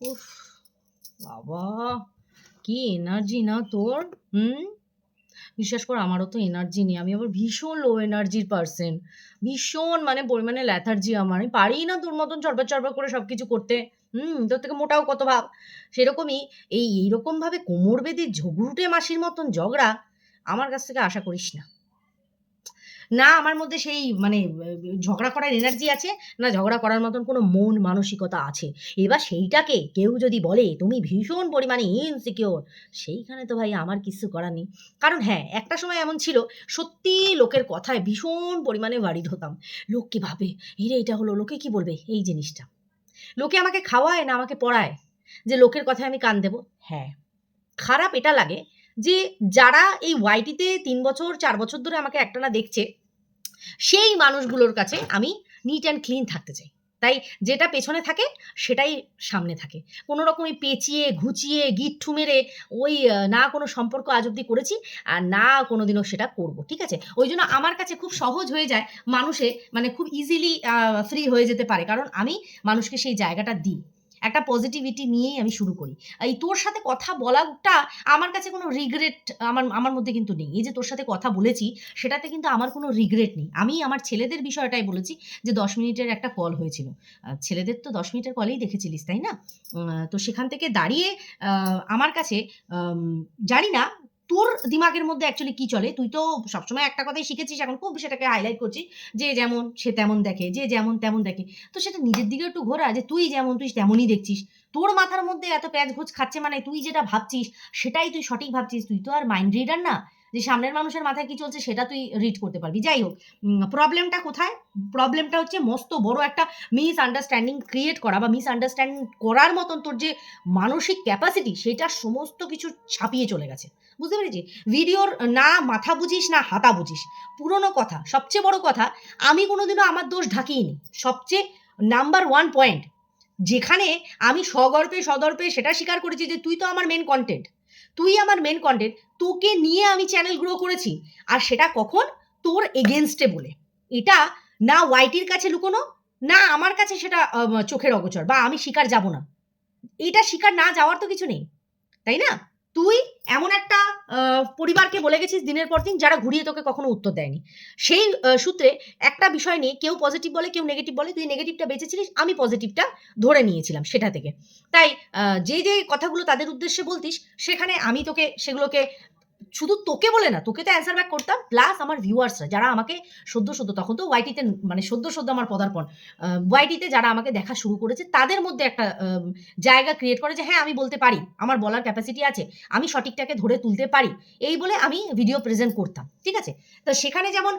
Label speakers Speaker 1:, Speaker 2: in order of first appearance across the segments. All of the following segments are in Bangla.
Speaker 1: উফ, বাবা, কি এনার্জি না তোর, হুম? বিশ্বাস কর, আমারও তো এনার্জি নেই, আমি আবার ভীষণ লো এনার্জির পার্সন ভীষণ মানে পরিমাণে ল্যাথার্জি আমার, আমি পারি না তোর মতন চরবার চরবার করে সব কিছু করতে, হুম, তোর থেকে মোটাও কত ভাব? সেরকমই এই এইরকমভাবে কোমর বেঁধে ঝগড়ুটে মাসির মতন ঝগড়া আমার কাছ থেকে আশা করিস না। না আমার মধ্যে সেই মানে ঝগড়া করার এনার্জি আছে, না ঝগড়া করার মতন কোনো মন মানসিকতা আছে। এবার সেইটাকে কেউ যদি বলে, তুমি ভীষণ পরিমাণে ইনসিকিওর সেইখানে তো ভাই আমার কিছু করার নেই। কারণ হ্যাঁ একটা সময় এমন ছিল, সত্যি লোকের কথায় ভীষণ পরিমাণে ওয়ারিড হতাম। লোক কি ভাবে? এরে এটা হলো, লোকে কি বলবে? এই জিনিসটা। লোকে আমাকে খাওয়ায় না আমাকে পড়ায় যে লোকের কথায় আমি কান দেবো? হ্যাঁ। খারাপ এটা লাগে যে যারা এই ওয়াইটিতে তিন বছর, চার বছর ধরে আমাকে একটানা দেখছে, সেই মানুষগুলোর কাছে আমি নিট অ্যান্ড ক্লিন থাকতে চাই। তাই যেটা পেছনে থাকে, সেটাই সামনে থাকে। কোনো রকমই পেঁচিয়ে, ঘুচিয়ে গিট্ঠু মেরে ওই না কোনো সম্পর্ক আজ অব্দি করেছি আর না কোনোদিনও সেটা করব, ঠিক আছে? ওই জন্য আমার কাছে খুব সহজ হয়ে যায় মানুষে মানে খুব ইজিলি ফ্রি হয়ে যেতে পারে। কারণ আমি মানুষকে সেই জায়গাটা দিই। একটা পজিটিভিটি নিয়েই আমি শুরু করি। এই তোর সাথে কথা বলাটা আমার কাছে কোনো রিগ্রেট আমার আমার মধ্যে কিন্তু নেই। এই যে তোর সাথে কথা বলেছি, সেটাতে কিন্তু আমার কোনো রিগ্রেট নেই। আমি আমার ছেলেদের বিষয়টাই বলেছি যে দশ মিনিটের একটা কল হয়েছিল। ছেলেদের তো দশ মিনিটের কলেই দেখেছিলিস, তাই না? তো সেখান থেকে দাঁড়িয়ে আমার কাছে জানি না তোর দিমাগের মধ্যে অ্যাকচুয়ালি কি চলে? তুই তো সবসময় একটা কথাই শিখেছিস, এখন খুব সেটাকে হাইলাইট করছিস, যে যেমন সে তেমন দেখে, যে যেমন তেমন দেখে। তো সেটা নিজের দিকে একটু ঘোরা, যে তুই যেমন, তুই তেমনই দেখছিস। তোর মাথার মধ্যে এত প্যাঁচ ঘুচ খাচ্ছে মানে তুই যেটা ভাবছিস, সেটাই তুই সঠিক ভাবছিস। তুই তো আর মাইন্ড রিডার না। যে সামনের মানুষের মাথায় কি চলছে সেটা তুই রিড করতে পারবি। যাই হোক প্রবলেমটা কোথায়? প্রবলেমটা হচ্ছে মস্ত বড় একটা মিস আন্ডারস্ট্যান্ডিং ক্রিয়েট করা বা মিস আন্ডারস্ট্যান্ডিং করার মতন তোর যে মানসিক ক্যাপাসিটি সেটা সমস্ত কিছু ছাপিয়ে চলে গেছে। বুঝতে পেরেছি? ভিডিওর না মাথা বুঝিস, না হাতা বুঝিস। পুরনো কথা, সবচেয়ে বড় কথা, আমি কোনোদিনও আমার দোষ ঢাকিনি সবচেয়ে নাম্বার ওয়ান পয়েন্ট যেখানে আমি সগর্বে সদর্পে সেটা স্বীকার করেছি যে তুই তো আমার মেন কন্টেন্ট তুই আমার মেন কন্টেন্ট তোকে নিয়ে আমি চ্যানেল গ্রো করেছি, আর সেটা কখন? তোর এগেনস্টে বলে। এটা না ওয়াইটির কাছে লুকোনো, না আমার কাছে সেটা চোখের অগোচর, বা আমি শিকার যাব না। এটা শিকার না যাওয়ার তো কিছু নেই, তাই না তুই এমন একটা আহ, পরিবারকে বলে গেছিস দিনের পর দিন, যারা ঘুরিয়ে তোকে কখনো উত্তর দেয়নি। সেই সূত্রে একটা বিষয় নিয়ে কেউ পজিটিভ বলে, কেউ নেগেটিভ বলে, তুই নেগেটিভটা বেঁচেছিলিস, আমি পজিটিভটা ধরে নিয়েছিলাম সেটা থেকে। তাই যে যে কথাগুলো তাদের উদ্দেশ্যে বলতিস, সেখানে আমি তোকে সেগুলোকে শুধু তোকে বলে না, তোকে তো অ্যান্সার ব্যাক করতাম প্লাস আমার ভিউয়ার্সরা যারা আমাকে সদ্য সদ্য, তখন তো ওয়াইটিতে মানে সদ্য সদ্য আমার পদার্পণ ওয়াইটিতে যারা আমাকে দেখা শুরু করেছে, তাদের মধ্যে একটা জায়গা ক্রিয়েট করে যে হ্যাঁ আমি বলতে পারি, আমার বলার ক্যাপাসিটি আছে, আমি সঠিকটাকে ধরে তুলতে পারি, এই বলে আমি ভিডিও প্রেজেন্ট করতাম, ঠিক আছে? তো সেখানে যেমন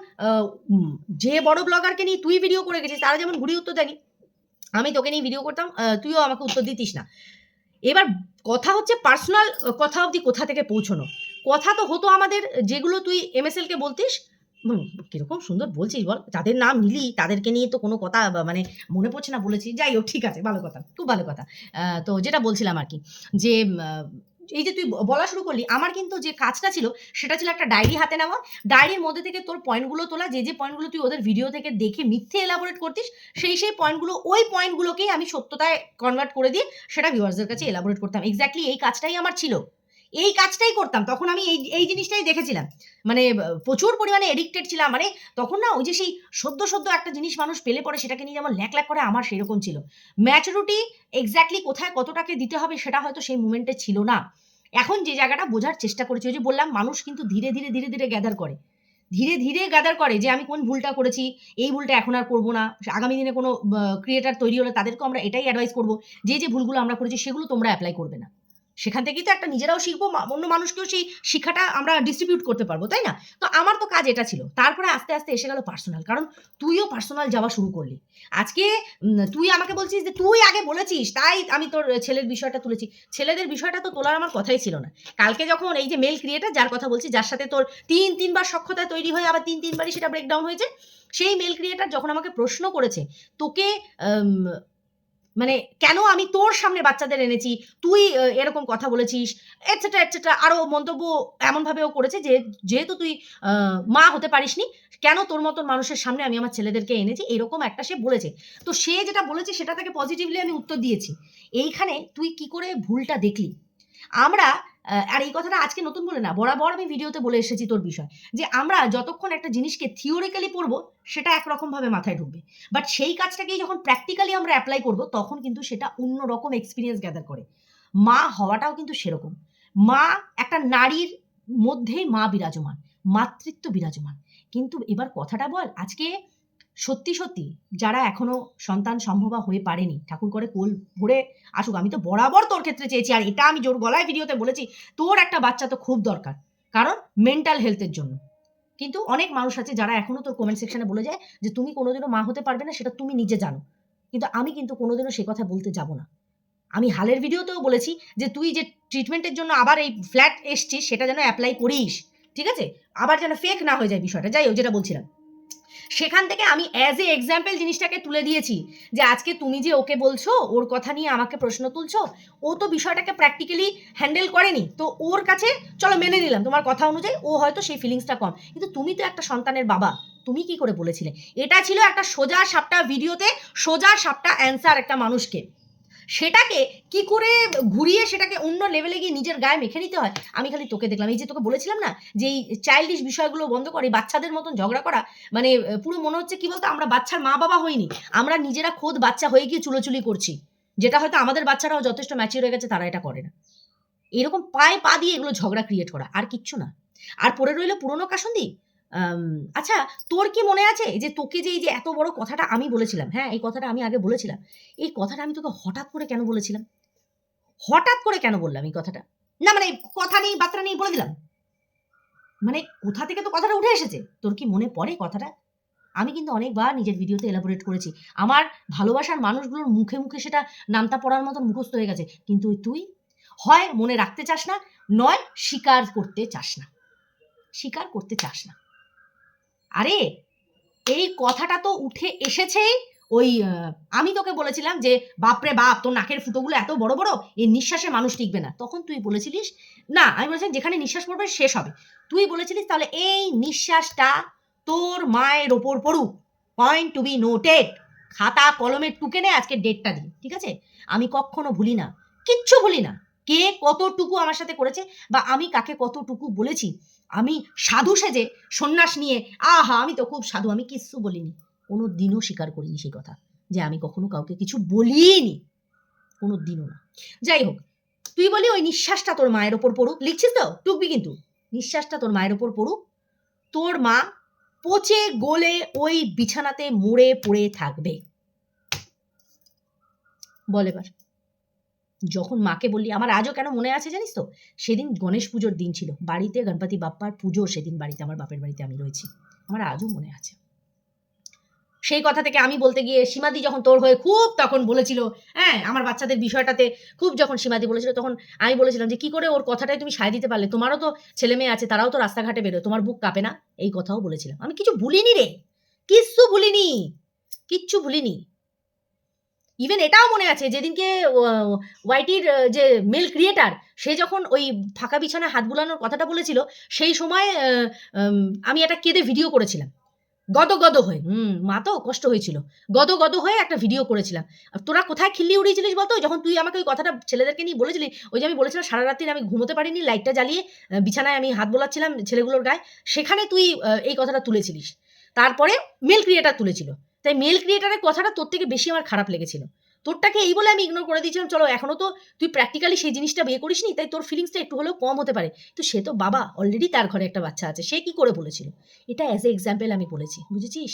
Speaker 1: যে বড় ব্লগারকে নিয়ে তুই ভিডিও করে গেছিস, তারা যেমন ঘুরিয়ে উত্তর দেয়নি, আমি তোকে নিয়ে ভিডিও করতাম তুইও আমাকে উত্তর দিতিস না। এবার কথা হচ্ছে পার্সোনাল কথা অবধি কোথা থেকে পৌঁছনো? কথা তো হতো আমাদের, যেগুলো তুই এমএসএল কে বলতিস। কীরকম সুন্দর বলছিস বল। যাদের নাম নিলি, তাদেরকে নিয়ে তো কোনো কথা মানে মনে পড়ছে না বলেছি যাই হোক, ঠিক আছে, ভালো কথা, খুব ভালো কথা। তো যেটা বলছিলাম আর কি, যে এই যে তুই বলা শুরু করলি, আমার কিন্তু যে কাজটা ছিল, সেটা ছিল একটা ডায়েরি হাতে নেওয়া। ডায়েরির মধ্যে থেকে তোর পয়েন্টগুলো তোলা, যে যে পয়েন্টগুলো তুই ওদের ভিডিও থেকে দেখে মিথ্যে এলাবোরেট করতিস, সেই সেই পয়েন্টগুলো, ওই পয়েন্টগুলোকেই আমি সত্যতায় কনভার্ট করে দিয়ে সেটা ভিউয়ার্সদের কাছে এলাবোরেট করতাম। এক্স্যাক্টলি এই কাজটাই আমার ছিল। এই কাজটাই করতাম। তখন আমি এই এই জিনিসটাই দেখেছিলাম। মানে প্রচুর পরিমাণে এডিক্টেড ছিলাম। মানে তখন না, ওই যে সেই সদ্য সদ্য একটা জিনিস মানুষ পেলে পরে সেটাকে নিয়ে যেমন ল্যাক ল্যাক করে, আমার সেরকম ছিল। ম্যাচুরিটি এক্স্যাক্টলি কোথায় কতটাকে দিতে হবে সেটা হয়তো সেই মুমেন্টে ছিল না। এখন যে জায়গাটা বোঝার চেষ্টা করেছি, ওই যে বললাম, মানুষ কিন্তু ধীরে ধীরে ধীরে ধীরে গ্যাদার করে। ধীরে ধীরে গ্যাদার করে যে আমি কোন ভুলটা করেছি, এই ভুলটা এখন আর করব না। আগামী দিনে কোনো ক্রিয়েটার তৈরি হলে তাদেরকে আমরা এটাই অ্যাডভাইস করব, যে যে ভুলগুলো আমরা করেছি সেগুলো তোমরা অ্যাপ্লাই করবে না। সেখান থেকেই তো একটা নিজেরাও শিখব অন্য মানুষকেও সেই শিক্ষাটা আমরা ডিস্ট্রিবিউট করতে পারব, তাই না? তো আমার তো কাজ এটা ছিল। তারপরে আস্তে আস্তে এসে গেল পার্সোনাল কারণ তুইও পার্সোনাল যাওয়া শুরু করলি। আজকে তুই আমাকে বলছিস যে তুই আগে বলেছিস, তাই আমি তোর ছেলের বিষয়টা তুলেছি। ছেলেদের বিষয়টা তো তোলার আমার কথাই ছিল না। কালকে যখন এই যে মেল ক্রিয়েটার যার কথা বলছি, যার সাথে তোর তিন, তিনবার সক্ষতা তৈরি হয়ে আবার তিন, তিনবারই সেটা ব্রেকডাউন হয়েছে, সেই মেল ক্রিয়েটার যখন আমাকে প্রশ্ন করেছে, তোকে মানে কেন আমি তোর সামনে বাচ্চাদের এনেছি? তুই এরকম কথা বলেছিস এটসেট্রা এটসেট্রা আরও মন্তব্য এমনভাবেও করেছে যে, যেহেতু তুই মা হতে পারিসনি, কেন তোর মতন মানুষের সামনে আমি আমার ছেলেদেরকে এনেছি? এরকম একটা সে বলেছে। তো সে যেটা বলেছে, সেটা তাকে পজিটিভলি আমি উত্তর দিয়েছি। এইখানে তুই কি করে ভুলটা দেখলি? আমরা আর এই কথাটা আজকে নতুন বলে না, বরাবর আমি ভিডিওতে বলে এসেছি তোর বিষয়, যে আমরা যতক্ষণ একটা জিনিসকে থিওরিক্যালি পড়ব, সেটা একরকমভাবে মাথায় ঢুকবে। বাট সেই কাজটাকেই যখন প্র্যাকটিক্যালি আমরা অ্যাপ্লাই করব, তখন কিন্তু সেটা অন্য রকম এক্সপিরিয়েন্স গ্যাদার করে। মা হওয়াটাও কিন্তু সেরকম। মা একটা নারীর মধ্যেই মা বিরাজমান, মাতৃত্ব বিরাজমান। কিন্তু এবার কথাটা বল, আজকে সত্যি সত্যি, যারা এখনও সন্তান সম্ভবা হয়ে পারেনি, ঠাকুর করে কোল ভরে আসুক, আমি তো বরাবর তোর ক্ষেত্রে চেয়েছি, আর এটা আমি জোর গলায় ভিডিওতে বলেছি, তোর একটা বাচ্চা তো খুব দরকার, কারণ মেন্টাল হেলথের জন্য। কিন্তু অনেক মানুষ আছে যারা এখনও তোর কমেন্ট সেকশনে বলে যায় যে, তুমি কোনোদিনও মা হতে পারবে না, সেটা তুমি নিজে জানো। কিন্তু আমি কিন্তু কোনোদিনও সে কথা বলতে যাব না। আমি হালের ভিডিওতেও বলেছি যে, তুই যে ট্রিটমেন্টের জন্য আবার এই ফ্ল্যাট এসছিস, সেটা যেন অ্যাপ্লাই করিস। ঠিক আছে? আবার যেন ফেক না হয়ে যায় বিষয়টা, যাই হোক, যেটা বলছিলাম। সেখান থেকে আমি অ্যাজ এ এক্সাম্পল জিনিসটাকে তুলে দিয়েছি যে আজকে তুমি যে ওকে বলছো, ওর কথা নিয়ে আমাকে প্রশ্ন তুলছো, ও তো বিষয়টাকে প্র্যাকটিক্যালি হ্যান্ডেল করেনি। তো ওর কাছে চলো মেনে নিলাম, তোমার কথা অনুযায়ী ও হয়তো সেই ফিলিংসটা কম। কিন্তু তুমি তো একটা সন্তানের বাবা, তুমি কি করে বলেছিলে? এটা ছিল একটা সোজা সাপটা ভিডিওতে সোজা সাপটা অ্যান্সার একটা মানুষকে। সেটাকে কি করে ঘুরিয়ে সেটাকে অন্য লেভেলে গিয়ে নিজের গায়ে মেখে নিতে হয়? আমি খালি তোকে দেখলাম। এই যে তোকে বলেছিলাম না যে এই চাইল্ডিশ বিষয়গুলো বন্ধ করে বাচ্চাদের মতন ঝগড়া করা মানে পুরো মনে হচ্ছে কি বলতো, আমরা বাচ্চার মা বাবা হইনি। আমরা নিজেরা খোদ বাচ্চা হয়ে গিয়ে চুলোচুলি করছি। যেটা হয়তো আমাদের বাচ্চারাও যথেষ্ট ম্যাচিওর হয়ে গেছে, তারা এটা করে না। এরকম পায়ে পা দিয়ে এগুলো ঝগড়া ক্রিয়েট করা, আর কিচ্ছু না। আর পড়ে রইল পুরনো কাসন্দি। আচ্ছা তোর কি মনে আছে? যে তোকে যে এই যে এত বড় কথাটা আমি বলেছিলাম হ্যাঁ এই কথাটা আমি আগে বলেছিলাম, এই কথাটা আমি তোকে হঠাৎ করে কেন বলেছিলাম? হঠাৎ করে কেন বললাম এই কথাটা? না মানে কথা নেই, বার্তা নেই বলে দিলাম। মানে কোথা থেকে তো কথাটা উঠে এসেছে? তোর কি মনে পড়ে কথাটা? আমি কিন্তু অনেকবার নিজের ভিডিওতে এলাবোরেট করেছি। আমার ভালোবাসার মানুষগুলোর মুখে মুখে সেটা নামতা পড়ার মতন মুখস্থ হয়ে গেছে। কিন্তু তুই? হয় মনে রাখতে চাস না, নয়, স্বীকার করতে চাস না। স্বীকার করতে চাস না। আরে, এই কথাটা তো উঠে এসেছেই। ওই আমি তোকে বলেছিলাম যে, বাপরে বাপ, তোর নাকের ফুটোগুলো এত বড় বড় এই নিঃশ্বাসে মানুষ টিকবে না। তখন তুই বলেছিলিস, না, আমি বলেছিলাম যেখানে নিঃশ্বাস পড়বে শেষ হবে। তুই বলেছিলিস তাহলে এই নিঃশ্বাসটা তোর মায়ের ওপর পড়ুক। পয়েন্ট টু বি নোটেড খাতা কলমের টুকে নে, আজকে ডেটটা দিন, ঠিক আছে? আমি কখনো ভুলি না। কিচ্ছু ভুলি না। কে কতটুকু আমার সাথে করেছে বা আমি কাকে কতটুকু বলেছি? আমি সাধু সেজে সন্ন্যাস নিয়ে, আহা, আমি তো খুব সাধু, আমি কিচ্ছু বলিনি। কোনো দিনও স্বীকার করিনি সেই কথা, যে আমি কখনো কাউকে কিছু বলিনি। কোনো দিনও না। যাই হোক, তুই বলি ওই নিঃশ্বাসটা তোর মায়ের ওপর পড়ুক। লিখছিস তো? টুকবি কিন্তু। নিঃশ্বাসটা তোর মায়ের ওপর পড়ুক। তোর মা পচে গলে ওই বিছানাতে মরে পড়ে থাকবে। বল এবার। যখন মাকে বললি, আমার আজও কেন মনে আছে জানিস তো? সেদিন গণেশ পুজোর দিন ছিল। বাড়িতে গণপতি বাপ্পার পুজো সেদিন বাড়িতে, আমার বাপের বাড়িতে আমি রয়েছি। আমার আজও মনে আছে। সেই কথা থেকে আমি বলতে গিয়ে সীমাদি যখন তোর হয়ে খুব তখন বলেছিল হ্যাঁ আমার বাচ্চাদের বিষয়টাতে খুব যখন সীমাদি বলেছিল, তখন আমি বলেছিলাম যে, কি করে ওর কথাটাই তুমি সায় দিতে পারলে? তোমারও তো ছেলে মেয়ে আছে, তারাও তো রাস্তাঘাটে বেরোয়, তোমার বুক কাঁপে না? এই কথাও বলেছিলাম। আমি কিছু ভুলিনি রে। কিচ্ছু ভুলিনি। কিচ্ছু ভুলিনি। ইভেন এটাও মনে আছে, যেদিনকে ওয়াইটির যে মেল ক্রিয়েটার সে যখন ওই ফাঁকা বিছানায় হাত বুলানোর কথাটা বলেছিল, সেই সময় আমি একটা কেঁদে ভিডিও করেছিলাম। গদ গদ হয়ে, হুম, মা তো কষ্ট হয়েছিল। গদ গদ হয়ে একটা ভিডিও করেছিলাম। তোরা কোথায় খিল্লি উড়িয়েছিলিস বলতো? যখন তুই আমাকে ওই কথাটা ছেলেদেরকে নিয়ে বলেছিলি, ওই যে আমি বলেছিলাম, সারা রাত্রি আমি ঘুমোতে পারিনি লাইটটা জ্বালিয়ে বিছানায় আমি হাত বোলাচ্ছিলাম ছেলেগুলোর গায়ে, সেখানে তুই এই কথাটা তুলেছিলিস। তারপরে মেল ক্রিয়েটার তুলেছিল। তাই মেল ক্রিয়েটারের কথাটা তোর থেকে বেশি আমার খারাপ লেগেছিল। তোরটাকে এই বলে আমি ইগনোর করে দিয়েছিলাম, চলো এখনও তো তুই প্র্যাকটিক্যালি সেই জিনিসটা বিয়ে করিসনি, তাই তোর ফিলিংসটা একটু হলেও কম হতে পারে। তো সে তো বাবা অলরেডি তার ঘরে একটা বাচ্চা আছে, সে কি করে বলেছিল? এটা অ্যাজ এ এক্সাম্পল আমি বলেছি, বুঝেছিস?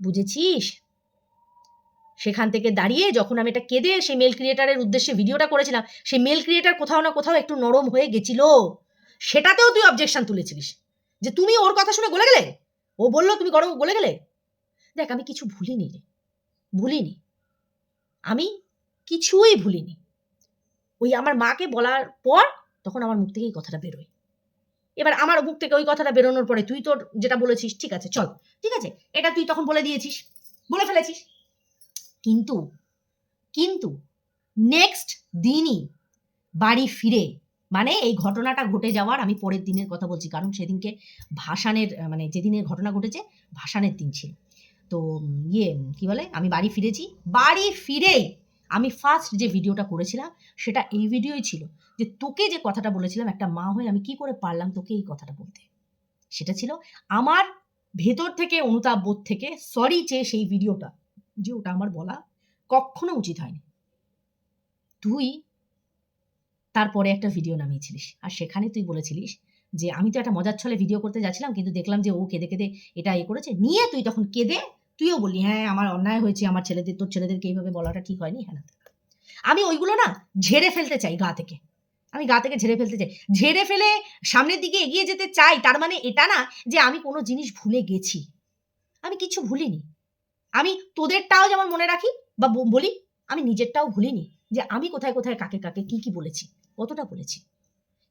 Speaker 1: বুঝেছিস? সেখান থেকে দাঁড়িয়ে যখন আমি এটা কেঁদে সেই মেল ক্রিয়েটারের উদ্দেশ্যে ভিডিওটা করেছিলাম, সেই মেল ক্রিয়েটার কোথাও না কোথাও একটু নরম হয়ে গেছিল। সেটাতেও তুই অবজেকশন তুলেছিলিস। যে তুমি ওর কথা শুনে গলে গেলে? ও বলল, তুমি গরম গলে গেলে? দেখ, আমি কিছু ভুলিনি রে। ভুলিনি। আমি কিছুই ভুলিনি। ওই আমার মাকে বলার পর তখন আমার মুখ থেকে এই কথাটা বেরোয়। এবার আমার মুখ থেকে ওই কথাটা বেরোনোর পরে তুই তোর যেটা বলেছিস, ঠিক আছে, চল, ঠিক আছে? এটা তুই তখন বলে দিয়েছিস, বলে ফেলেছিস। কিন্তু কিন্তু নেক্সট দিনই বাড়ি ফিরে মানে এই ঘটনাটা ঘটে যাওয়ার আমি পরের দিনের কথা বলছি, কারণ সেদিনকে ভাসানের মানে যেদিনের ঘটনা ঘটেছে, ভাসানের দিন ছিল। তো ইয়ে কি বলে? আমি বাড়ি ফিরেছি। বাড়ি ফিরেই আমি ফার্স্ট যে ভিডিওটা করেছিলাম, সেটা এই ভিডিওই ছিল যে তোকে যে কথাটা বলেছিলাম, একটা মা হয়ে আমি কি করে পারলাম তোকে এই কথাটা বলতে? সেটা ছিল আমার ভেতর থেকে, অনুতাপ বোধ থেকে সরি চেয়ে সেই ভিডিওটা যে ওটা আমার বলা কখনো উচিত হয়নি। তুই তারপরে একটা ভিডিও নামিয়েছিলিস। আর সেখানে তুই বলেছিলিস যে, আমি তো একটা মজার ছলে ভিডিও করতে যাচ্ছিলাম, কিন্তু দেখলাম যে ও কেঁদে কেঁদে এটা এ করেছে। নিয়ে তুই তখন কেঁদে তুইও বললি হ্যাঁ আমার অন্যায় হয়েছে, আমার ছেলেদের, তোর ছেলেদেরকে এইভাবে বলাটা ঠিক হয়নি? হ্যাঁ আমি ওইগুলো না ঝেড়ে ফেলতে চাই গা থেকে। আমি গা থেকে ঝেড়ে ফেলতে চাই। ঝেড়ে ফেলে সামনের দিকে এগিয়ে যেতে চাই, তার মানে এটা না যে আমি কোনো জিনিস ভুলে গেছি। আমি কিছু ভুলিনি। আমি তোদেরটাও যেমন মনে রাখি বা ব- বলি, আমি নিজেরটাও ভুলিনি যে আমি কোথায় কোথায়, কাকে কাকে, কি কি বলেছি, কতটা বলেছি।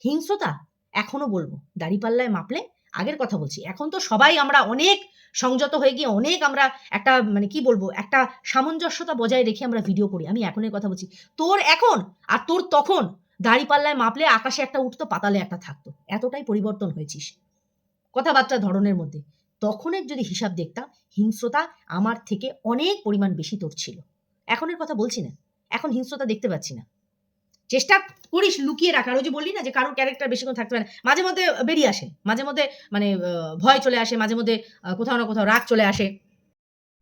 Speaker 1: হিংস্রতা এখনও বলব দাড়িপাল্লায় মাপলে আগের কথা বলছি। এখন তো সবাই আমরা অনেক সংযত হয়ে গিয়ে অনেক আমরা একটা মানে কি বলব, একটা সামঞ্জস্যতা বজায় রেখে আমরা ভিডিও করি। আমি এখনের কথা বলছি। তোর এখন আর তোর তখন দাড়িপাল্লায় মাপলে আকাশে একটা উঠতো, পাতালে একটা থাকতো। এতটাই পরিবর্তন হয়েছিস। কথাবার্তা ধরনের মধ্যে। তখনের যদি হিসাব দেখতাম, হিংস্রতা আমার থেকে অনেক পরিমাণ বেশি তোর ছিল। এখনের কথা বলছি না। এখন হিংস্রতা দেখতে পাচ্ছি না। চেষ্টা করিস লুকিয়ে রাখার। ওই যে বললি না যে কারোর ক্যারেক্টার বেশিক্ষণ থাকতে পারে না। মাঝে মধ্যে বেরিয়ে আসে। মাঝে মধ্যে মানে ভয় চলে আসে। মাঝে মধ্যে কোথাও না কোথাও রাগ চলে আসে।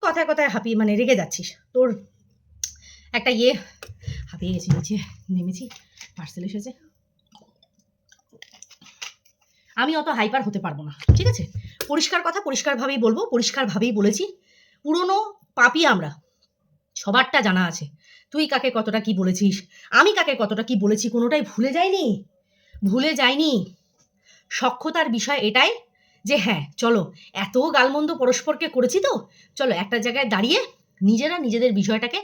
Speaker 1: কথায় কথায় হাঁপিয়ে মানে রেগে যাচ্ছিস। তোর একটা ইয়ে হাঁপিয়ে গেছি, নিচে নেমেছি পার্সেল এসেছে। আমি অত হাইপার হতে পারব না। ঠিক আছে? পরিষ্কার কথা পরিষ্কারভাবেই বলব, পরিষ্কারভাবেই বলেছি। পুরনো পাপি আমরা। সবারটা জানা আছে। তুই কাকে কতটা কি বলেছিস? আমি কাকে কতটা কি বলেছি কোনোটাই ভুলে যায়নি ভুলে যায়নি সক্ষতার বিষয় এটাই যে হ্যাঁ চলো, এত গালমন্দ পরস্পরকে করেছি তো, চলো একটা জায়গায় দাঁড়িয়ে নিজেরা নিজেদের বিষয়টাকে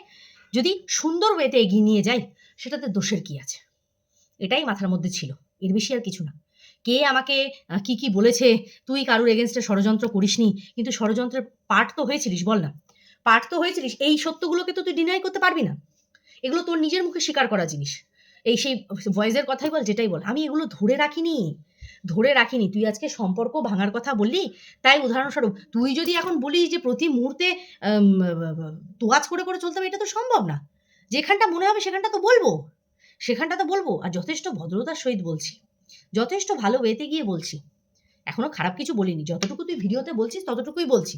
Speaker 1: যদি সুন্দর ওয়েতে এগিয়ে নিয়ে যাই, সেটাতে দোষের কি আছে? এটাই মাথার মধ্যে ছিল, এর বেশি আর কিছু না। কে আমাকে কি কি বলেছে? তুই কারুর এগেনস্টে ষড়যন্ত্র করিসনি, কিন্তু ষড়যন্ত্রের পার্ট তো হয়েছিলিস, বল না। পার্ট তো হয়েছিলিস, এই সত্যগুলোকে তো তুই ডিনাই করতে পারবি না। এগুলো তোর নিজের মুখে স্বীকার করা জিনিস। এই সেই ভয়েসের কথাই বল, যেটাই বল। আমি এগুলো ধরে রাখিনি ধরে রাখিনি। তুই আজকে সম্পর্ক ভাঙার কথা বললি, তাই উদাহরণস্বরূপ তুই যদি এখন বলিস যে প্রতি মুহূর্তে তোয়াজ করে করে চলতে হবে, এটা তো সম্ভব না। যেখানটা মনে হবে সেখানটা তো বলব। সেখানটা তো বলব। আর যথেষ্ট ভদ্রতার সহিত বলছি। যথেষ্ট ভালো ওয়েতে গিয়ে বলছি। এখনও খারাপ কিছু বলিনি। যতটুকু তুই ভিডিওতে বলছিস, ততটুকুই বলছি।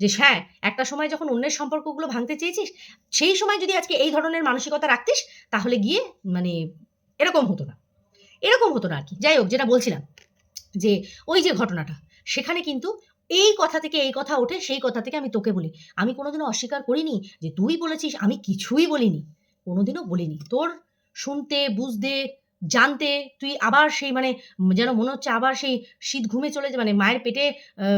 Speaker 1: যে হ্যাঁ একটা সময় যখন অন্যের সম্পর্কগুলো ভাঙতে চেয়েছিস, সেই সময় যদি আজকে এই ধরনের মানসিকতা রাখতিস, তাহলে গিয়ে মানে এরকম হতো না। এরকম হতো না আর কি। যাই হোক, যেটা বলছিলাম যে, ওই যে ঘটনাটা, সেখানে কিন্তু এই কথা থেকে এই কথা ওঠে, সেই কথা থেকে আমি তোকে বলি। আমি কোনোদিনও অস্বীকার করিনি যে, তুই বলেছিস? আমি কিছুই বলিনি, কোনোদিনও বলিনি। তোর শুনতে, বুঝতে জানতে, তুই আবার সেই মানে যেন মনে হচ্ছে আবার সেই শীত ঘুমে চলে মানে মায়ের পেটে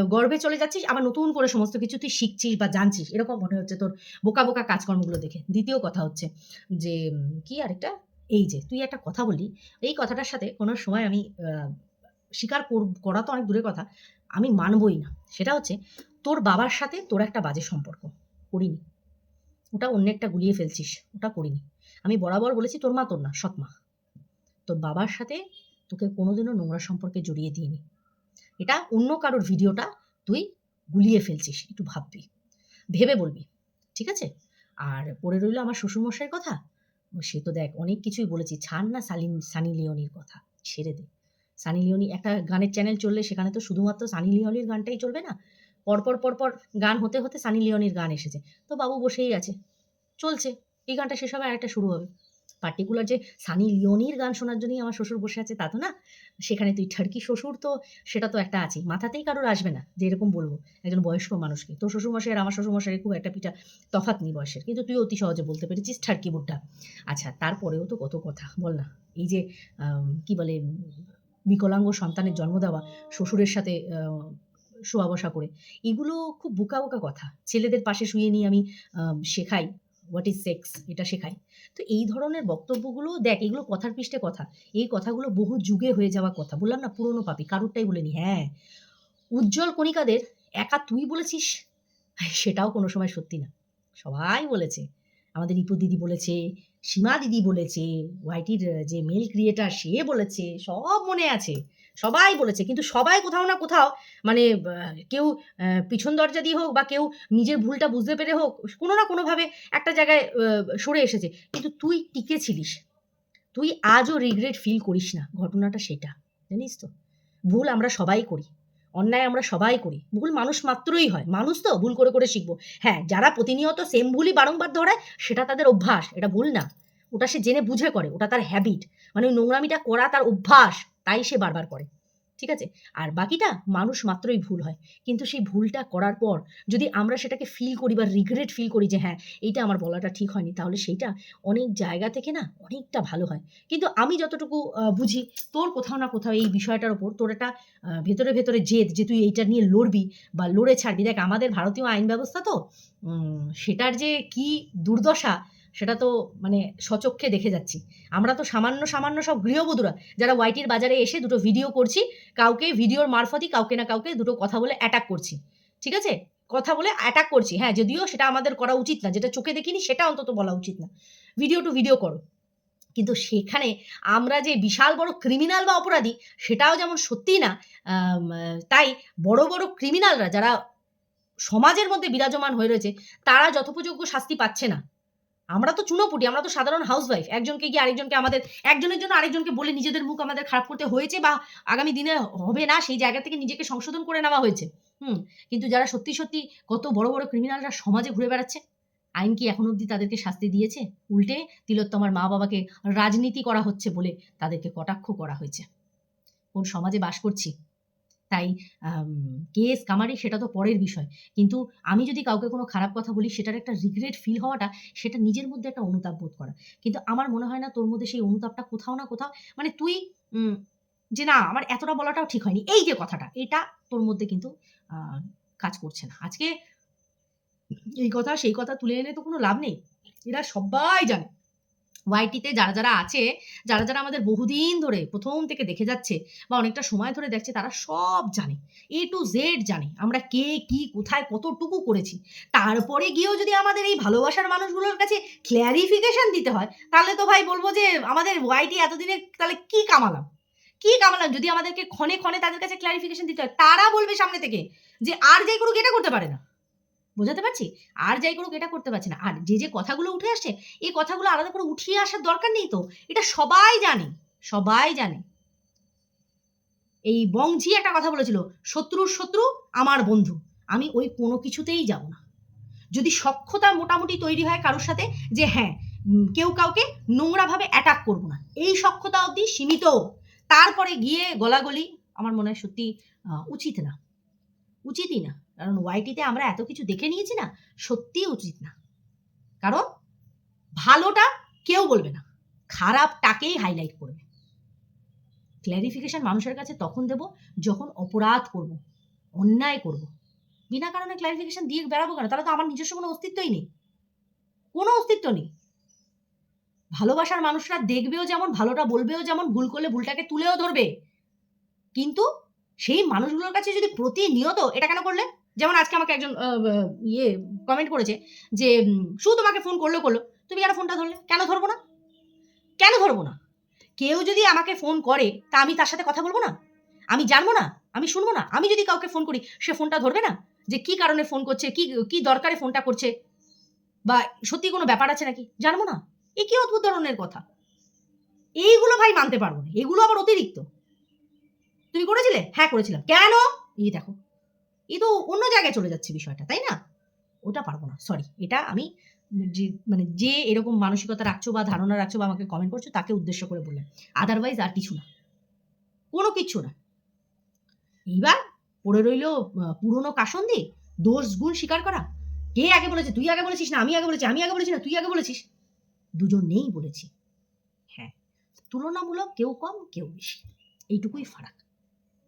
Speaker 1: গর্ভে চলে যাচ্ছিস, আবার নতুন করে সমস্ত কিছু তুই শিখছিস বা জানছিস। এরকম মনে হচ্ছে তোর বোকা বোকা কাজকর্মগুলো দেখে। দ্বিতীয় কথা হচ্ছে যে কি আরেকটা? এই যে, তুই একটা কথা বললি, এই কথাটার সাথে কোনো সময় আমি স্বীকার কর- তো অনেক দূরের কথা, আমি মানবই না। সেটা হচ্ছে তোর বাবার সাথে তোর একটা বাজে সম্পর্ক করিনি। ওটা অন্যেরটা গুলিয়ে ফেলছিস, ওটা করিনি। আমি বরাবর বলেছি তোর মা, তোর না, সৎ মা। তোর বাবার সাথে তোকে কোনোদিনও নোংরা সম্পর্কে জড়িয়ে দিইনি। এটা অন্য কারোর ভিডিওটা তুই গুলিয়ে ফেলছিস, একটু ভাববি। ভেবে বলবি, ঠিক আছে? আর পড়ে রইল আমার শ্বশুরমশাইয়ের কথা? সে তো দেখ, অনেক কিছুই বলেছি। ছাড় না সালিন সানি লিওনির কথা, ছেড়ে দে। সানি লিওনি একটা গানের চ্যানেল চললে সেখানে তো শুধুমাত্র সানি লিওনির গানটাই চলবে না? পরপর পরপর গান হতে হতে সানি লিওনির গান এসেছে। তো বাবু বসেই আছে, চলছে। এই গানটা শেষ হবে আর একটা শুরু হবে। পার্টিকুলার যে সানি লিওনির গান শোনার জন্যই আমার শ্বশুর বসে আছে তা তো না? সেখানে তুই ঠার্কি শ্বশুর তো সেটা তো একটা আছেই। মাথাতেই কারোর আসবে না যে এরকম বলব একজন বয়স্ক মানুষকে। তোর শ্বশুরমশাই আর আমার শ্বশুরমশাইয়ের খুব একটা পিঠা তফাৎ নেই বয়সের কিন্তু তুই অতি সহজে বলতে পেরেছিস ঠার্কি বুড্ডা আচ্ছা তারপরেও তো কত কথা বল না। এই যে কি বলে বিকলাঙ্গ সন্তানের জন্ম দেওয়া শ্বশুরের সাথে শোয়া বসা করে এগুলো খুব বোকা বোকা কথা। ছেলেদের পাশে শুয়ে নিয়ে আম, শেখাই। হোয়াট ইজ সেক্স এটা শেখায়। তো এই ধরনের বক্তব্যগুলো, দেখ, এগুলো কথার পৃষ্ঠে কথা। এই কথাগুলো বহু যুগে হয়ে যাওয়া কথা। বললাম না পুরনো পাপি, কারুরটাই বলিনি হ্যাঁ। উজ্জ্বল কণিকাদের, একা তুই বলেছিস? সেটাও কোনো সময় সত্যি না। সবাই বলেছে। আমাদের রিপু দিদি বলেছে, সীমা দিদি বলেছে, ওয়াইটির যে মেল ক্রিয়েটার সে বলেছে, সব মনে আছে। সবাই বলেছে, কিন্তু সবাই কোথাও না কোথাও মানে কেউ পিছন দরজা দিয়ে হোক বা কেউ নিজের ভুলটা বুঝতে পেরে হোক, কোনো না কোনোভাবে একটা জায়গায় সরে এসেছে। কিন্তু তুই টিকে ছিলিস। তুই আজও রিগ্রেট ফিল করিস না। ঘটনাটা সেটা। জানিস তো? ভুল আমরা সবাই করি। অন্যায় আমরা সবাই করি। ভুল মানুষ মাত্রই হয়। মানুষ তো ভুল করে করে শিখব। হ্যাঁ যারা প্রতিনিয়ত সেম ভুলই বারংবার ধরায়, সেটা তাদের অভ্যাস। এটা ভুল না। ওটা সে জেনে বুঝে করে। ওটা তার হ্যাবিট মানে ওই নোংরামিটা করা তার অভ্যাস। তাই সে বারবার করে। ঠিক আছে? আর বাকিটা মানুষ মাত্রই ভুল হয়। কিন্তু সেই ভুলটা করার পর যদি আমরা সেটাকে ফিল করি বা রিগ্রেট ফিল করি যে হ্যাঁ এইটা আমার বলাটা ঠিক হয়নি, তাহলে সেইটা অনেক জায়গা থেকে না অনেকটা ভালো হয়। কিন্তু আমি যতটুকু বুঝি তোর কোথাও না কোথাও এই বিষয়টার ওপর তোর একটা ভেতরে ভেতরে জেদ যে তুই এইটা নিয়ে লড়বি বা লড়ে ছাড়বি। দেখ, আমাদের ভারতীয় আইন ব্যবস্থা তো সেটার যে কি দুর্দশা সেটা তো মানে সচক্ষে দেখে যাচ্ছি। আমরা তো সামান্য সামান্য সব গৃহবধূরা যারা ওয়াইটির বাজারে এসে দুটো ভিডিও করছি, কাউকে ভিডিওর মারফতই কাউকে না কাউকে দুটো কথা বলে অ্যাটাক করছি। ঠিক আছে? কথা বলে অ্যাটাক করছি। হ্যাঁ যদিও সেটা আমাদের করা উচিত না, যেটা চোখে দেখিনি সেটা অন্তত বলা উচিত না। ভিডিও টু ভিডিও করো। কিন্তু সেখানে আমরা যে বিশাল বড় ক্রিমিনাল বা অপরাধী, সেটাও যেমন সত্যি না তাই বড় বড় ক্রিমিনালরা যারা সমাজের মধ্যে বিরাজমান হয়ে রয়েছে, তারা যথোপযোগ্য শাস্তি পাচ্ছে না। আমরা তো চুনোপুটি, আমরা তো সাধারণ হাউসওয়াইফ একজনকে গিয়ে আরেকজনকে আমাদের, একজনের জন্য আরেকজনকে বলে নিজেদের মুখ আমাদের খারাপ করতে হয়েছে বা আগামী দিনে হবে না, সেই জায়গা থেকে নিজেকে সংশোধন করে নেওয়া হয়েছে। হুম, কিন্তু যারা সত্যি সত্যি কত বড় বড় ক্রিমিনালরা সমাজে ঘুরে বেড়াচ্ছে, আইন কি এখন অবধি তাদেরকে শাস্তি দিয়েছে? উল্টে তিলোত্তমার মা বাবাকে রাজনীতি করা হচ্ছে বলে তাদেরকে কটাক্ষ করা হয়েছে। কোন সমাজে বাস করছি? তাই কেস কামারি সেটা তো পরের বিষয়। কিন্তু আমি যদি কাউকে কোনো খারাপ কথা বলি, সেটার একটা রিগ্রেট ফিল হওয়াটা, সেটা নিজের মধ্যে একটা অনুতাপ বোধ করা। কিন্তু আমার মনে হয় না তোর মধ্যে সেই অনুতাপটা কোথাও না কোথাও মানে তুই যে না, আমার এতটা বলাটাও ঠিক হয়নি। এই যে কথাটা, এটা তোর মধ্যে কিন্তু কাজ করছে না। আজকে এই কথা, সেই কথা তুলে এনে তো কোনো লাভ নেই। এরা সবাই জানে। ওয়াইটিতে যারা যারা আছে, যারা যারা আমাদের বহুদিন ধরে প্রথম থেকে দেখে যাচ্ছে বা অনেকটা সময় ধরে দেখছে, তারা সব জানে। এ টু জেড জানে আমরা কে, কি, কোথায়, কতটুকু করেছি। তারপরে গিয়েও যদি আমাদের এই ভালোবাসার মানুষগুলোর কাছে ক্ল্যারিফিকেশন দিতে হয়, তাহলে তো ভাই বলব যে আমাদের ওয়াইটি এতদিনে তাহলে কি কামালাম? কি কামালাম যদি আমাদেরকে ক্ষণে ক্ষণে তাদের কাছে ক্ল্যারিফিকেশন দিতে হয়? তারা বলবে সামনে থেকে যে আর যাই করুক, এটা করতে পারে না। বোঝাতে পারছি? আর যাই করুক, এটা করতে পারছে না। আর যে যে কথাগুলো উঠে আসছে এই কথাগুলো আলাদা করে উঠিয়ে আসার দরকার নেই তো? এটা সবাই জানে সবাই জানে। এই বংঝি একটা কথা বলেছিল, শত্রুর শত্রু, আমার বন্ধু। আমি ওই কোনো কিছুতেই যাব না। যদি সক্ষতা মোটামুটি তৈরি হয় কারোর সাথে, যে হ্যাঁ কেউ কাউকে নোংরাভাবে অ্যাটাক করব না। এই সক্ষতা অবধি সীমিত। তারপরে গিয়ে গলাগলি আমার মনে হয় সত্যি উচিত না। উচিতই না। কারণ ওয়াইটিতে আমরা এত কিছু দেখে নিয়েছি না, সত্যিই উচিত না। কারণ ভালোটা কেউ বলবে না খারাপটাকেই হাইলাইট করবে। ক্ল্যারিফিকেশন মানুষের কাছে তখন দেব, যখন অপরাধ করব, অন্যায় করব। বিনা কারণে ক্ল্যারিফিকেশন দিয়ে বেড়াবো কেন? তাহলে তো আমার নিজস্ব কোনো অস্তিত্বই নেই। কোনো অস্তিত্ব নেই। ভালোবাসার মানুষরা দেখবেও যেমন, ভালোটা বলবেও যেমন, ভুল করলে ভুলটাকে তুলেও ধরবে। কিন্তু সেই মানুষগুলোর কাছে যদি প্রতিনিয়ত এটা কেন করলে? যেমন আজকে আমাকে একজন ইয়ে কমেন্ট করেছে যে শু তোমাকে ফোন করল করল। তুমি কেন ফোনটা ধরলে? কেন ধরবো না? কেন ধরবো না? কেউ যদি আমাকে ফোন করে, তা আমি তার সাথে কথা বলব না? আমি জানব না? আমি শুনব না? আমি যদি কাউকে ফোন করি, সে ফোনটা ধরবে না? যে কি কারণে ফোন করছে? কি কি দরকারে ফোনটা করছে? বা সত্যি কোনো ব্যাপার আছে নাকি? জানব না? এ কি অদ্ভুত ধরনের কথা? এইগুলো ভাই মানতে পারব না। এগুলো আবার অতিরিক্ত। তুমি করেছিলে? হ্যাঁ করেছিলাম। কেন? এই দেখো। এ তো অন্য জায়গায় চলে যাচ্ছে বিষয়টা, তাই না? ওটা পারব না সরি এটা আমি যে মানে যে এরকম মানসিকতা রাখছো বা ধারণা রাখছো বা আমাকে কমেন্ট করছ, তাকে উদ্দেশ্য করে বললাম। আদারওয়াইজ আর কিছু না। কোনো কিচ্ছু না। এইবার পড়ে রইল পুরনো কাসন্দি, দোষ, গুণ স্বীকার করা। কে আগে বলেছে? তুই আগে বলেছিস না, আমি আগে বলেছি, আমি আগে বলেছি না, তুই আগে বলেছিস। দুজন নেই বলেছি। হ্যাঁ তুলনামূলক কেউ কম, কেউ বেশি। এইটুকুই ফারাক।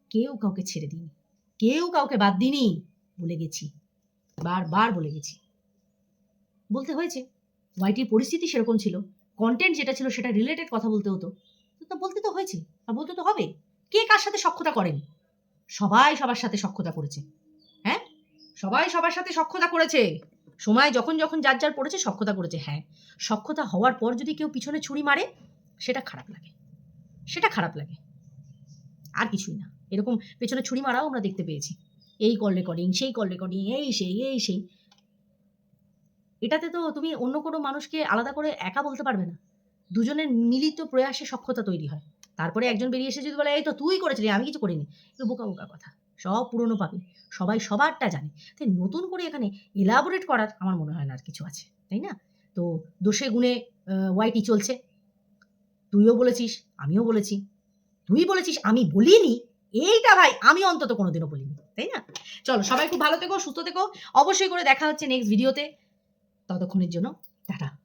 Speaker 1: কেউ কাউকে ছেড়ে দিইনি। কেউ কাউকে বাদ দিইনি, বলে গেছি। বারবার বলে গেছি। বলতে হয়েছে ওয়াইটির পরিস্থিতি সেরকম ছিল। কন্টেন্ট যেটা ছিল সেটা রিলেটেড কথা বলতে হতো। তো বলতে তো হয়েছে, আর বলতে তো হবে। কে কার সাথে সক্ষতা করেনি? সবাই সবার সাথে সক্ষতা করেছে। হ্যাঁ? সবাই সবার সাথে সক্ষতা করেছে। সময় যখন যখন যার যার পড়েছে সক্ষতা করেছে। হ্যাঁ সক্ষতা হওয়ার পর যদি কেউ পিছনে ছুরি মারে, সেটা খারাপ লাগে। সেটা খারাপ লাগে। আর কিছুই না। এরকম পেছনে ছুরি মারাও আমরা দেখতে পেয়েছি। এই কল রেকর্ডিং সেই কল রেকর্ডিং এই সেই এই সেই। এটাতে তো তুমি অন্য কোনো মানুষকে আলাদা করে একা বলতে পারবে না। দুজনের মিলিত প্রয়াসে সক্ষতা তৈরি হয়। তারপরে একজন বেরিয়ে এসে যদি বলে, এই তো তুই করেছিলি, আমি কিছু করিনি। এগুলো বোকা বোকা কথা। সব পুরনো পাবে সবাই সবারটা জানে। তাই নতুন করে এখানে এলাবোরেট করার আমার মনে হয় না আর কিছু আছে। তাই না? তো দোষে গুণে ওয়াইটি চলছে। তুইও বলেছিস, আমিও বলেছি। তুই বলেছিস, আমি বলিনি এইটা ভাই আমি অন্তত কোনোদিনও বলিনি, তাই না? চলো সবাই খুব ভালো থেকো, সুস্থ থেকো। অবশ্যই করে দেখা হচ্ছে নেক্সট ভিডিওতে ততক্ষণের জন্য, টাটা।